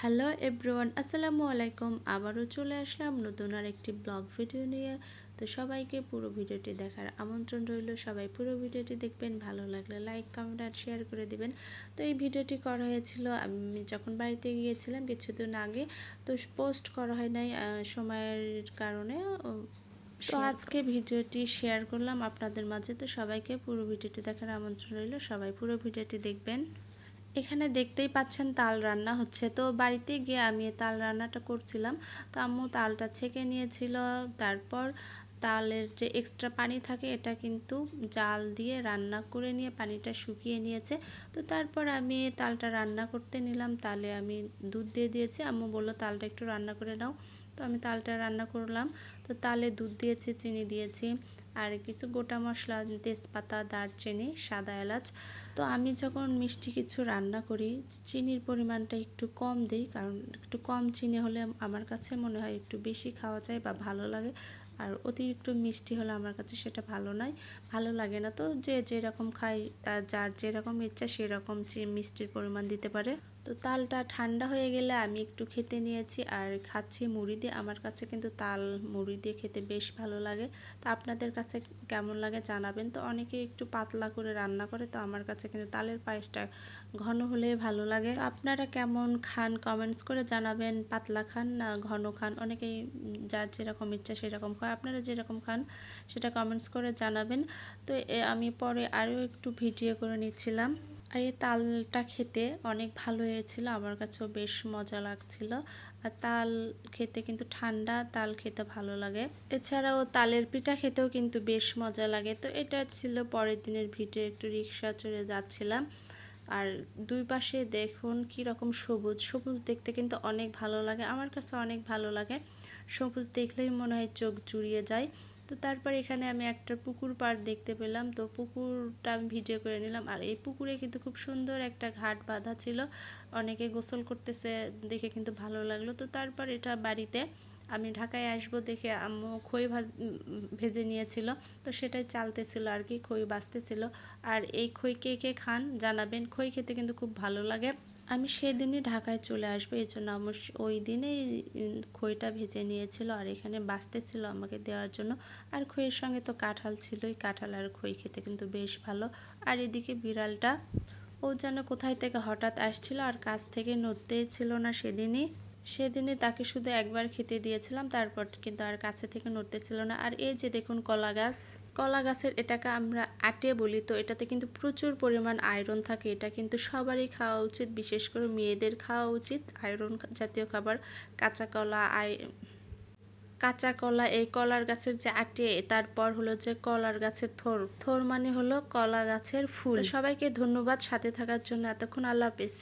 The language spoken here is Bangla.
হ্যালো এভরিওয়ান আসসালামু আলাইকুম। আবারও চলে আসলাম নতুন আর একটি ব্লগ ভিডিও নিয়ে। তো সবাইকে পুরো ভিডিওটি দেখার আমন্ত্রণ রইল। সবাই পুরো ভিডিওটি দেখবেন ভালো লাগলে লাইক কমেন্ট আর শেয়ার করে দিবেন। তো এই ভিডিওটি করা হয়েছিল আমি যখন বাড়িতে গিয়েছিলাম কিছুদিন আগে তো পোস্ট করা হয় নাই সময়ের কারণে। তো আজকে ভিডিওটি শেয়ার করলাম আপনাদের মাঝে। তো সবাইকে পুরো ভিডিওটি দেখার আমন্ত্রণ রইল। সবাই পুরো ভিডিওটি দেখবেন। এখানে দেখতেই পাচ্ছেন তাল রান্না হচ্ছে। তো বাড়িতে গিয়ে আমি তাল রান্নাটা করছিলাম। তো আম্মু তালটা ছেঁকে নিয়েছিল। তারপর তালের যে এক্সট্রা পানি থাকে, এটা কিন্তু জাল দিয়ে রান্না করে নিয়ে পানিটা শুকিয়ে নিয়েছে। তো তারপর আমি তালটা রান্না করতে নিলাম। তালে আমি দুধ দিয়ে দিয়েছি। আম্মু বলল, তালটা একটু রান্না করে নাও। তো আমি তালটা রান্না করলাম। তো তালে দুধ দিয়েছি, চিনি দিয়েছি, আর কিছু গোটা মশলা, তেজপাতা, দারচিনি, সাদা এলাচ। তো আমি যখন মিষ্টি কিছু রান্না করি, চিনির পরিমাণটা একটু কম দিই, কারণ একটু কম চিনি হলে আমার কাছে মনে হয় একটু বেশি খাওয়া যায় বা ভালো লাগে। আর অতিরিক্ত মিষ্টি হলে আমার কাছে সেটা ভালো নয়। ভালো লাগে না তো, যে যেরকম খাই তার যার যেরকম ইচ্ছা সেরকম মিষ্টির পরিমাণ দিতে পারে। তো তালটা ঠান্ডা হয়ে গেলে আমি একটু খেতে নিয়েছি আর খাচ্ছি মুড়ি দিয়ে। আমার কাছে কিন্তু তাল মুড়ি দিয়ে খেতে বেশ ভালো লাগে। তো আপনাদের কাছে কেমন লাগে জানাবেন। তো অনেকে একটু পাতলা করে রান্না করে, তো আমার কাছে কিন্তু তালের পায়েসটা ঘন হলে ভালো লাগে। আপনারা কেমন খান কমেন্টস করে জানাবেন, পাতলা খান না ঘন খান? অনেকেই যার যেরকম ইচ্ছা সেরকম খায়। আপনারা যেরকম খান সেটা কমেন্টস করে জানাবেন। তো আমি পরে আরও একটু ভিডিও করে নিচ্ছিলাম। আর এই তালটা খেতে অনেক ভালো হয়েছিল, আমার কাছেও বেশ মজা লাগছিল। আর তাল খেতে কিন্তু ঠান্ডা, তাল খেতে ভালো লাগে। এছাড়াও তালের পিঠা খেতেও কিন্তু বেশ মজা লাগে। তো এটা ছিল পরের দিনের ভিডিও, একটু রিক্সা চড়ে যাচ্ছিলাম। আর দুই পাশে দেখুন কি রকম সবুজ সবুজ দেখতে কিন্তু অনেক ভালো লাগে, আমার কাছে অনেক ভালো লাগে। সবুজ দেখলেই মনে হয় চোখ জুড়িয়ে যায়। তো তারপর এখানে আমি একটা পুকুর পাড় দেখতে পেলাম। তো পুকুরটা আমি ভিডিও করে নিলাম। আর এই পুকুরে কিন্তু খুব সুন্দর একটা ঘাট বাঁধা ছিল। অনেকে গোসল করতেছে, দেখে কিন্তু ভালো লাগল। তো তারপর এটা বাড়িতে আমি ঢাকায় আসব দেখে আম্মু খই ভেজে নিয়েছিল। তো সেটাই চালতেছিল আর কি, খই বাঁচতেছিল। আর এই খই কে কে খান জানাবেন। খই খেতে কিন্তু খুব ভালো লাগে। আমি সেদিনই ঢাকায় চলে আসব, এই জন্য আমার ওই দিনেই খইটা ভেজে নিয়েছিল আর এখানে বাঁচতে ছিল আমাকে দেওয়ার জন্য। আর খইয়ের সঙ্গে তো কাঁঠাল ছিলই, কাঁঠাল আর খই খেতে কিন্তু বেশ ভালো। আর এদিকে বিড়ালটা, ও যেন কোথায় থেকে হঠাৎ আসছিল আর কাছ থেকে নড়তেই ছিল না সেদিনই। সেদিনে তাকে শুধু একবার খেতে দিয়েছিলাম, তারপর কিন্তু আর কাছে থেকে নড়তেছিল না। আর এই যে দেখুন কলা গাছ, কলা গাছের এটাকে আমরা আটে বলি, তো এটাতে কিন্তু প্রচুর পরিমাণ আয়রন থাকে। এটা কিন্তু সবারই খাওয়া উচিত, বিশেষ করে মেয়েদের খাওয়া উচিত। আয়রন জাতীয় খাবার, কাঁচা কলা, আই, কাঁচা কলা, এই কলার গাছের যে আটে, তারপর হলো যে কলার গাছের থোর। থোর মানে হলো কলা গাছের ফুল। সবাইকে ধন্যবাদ সাথে থাকার জন্য। এতক্ষণ আল্লাহ হাফিজ।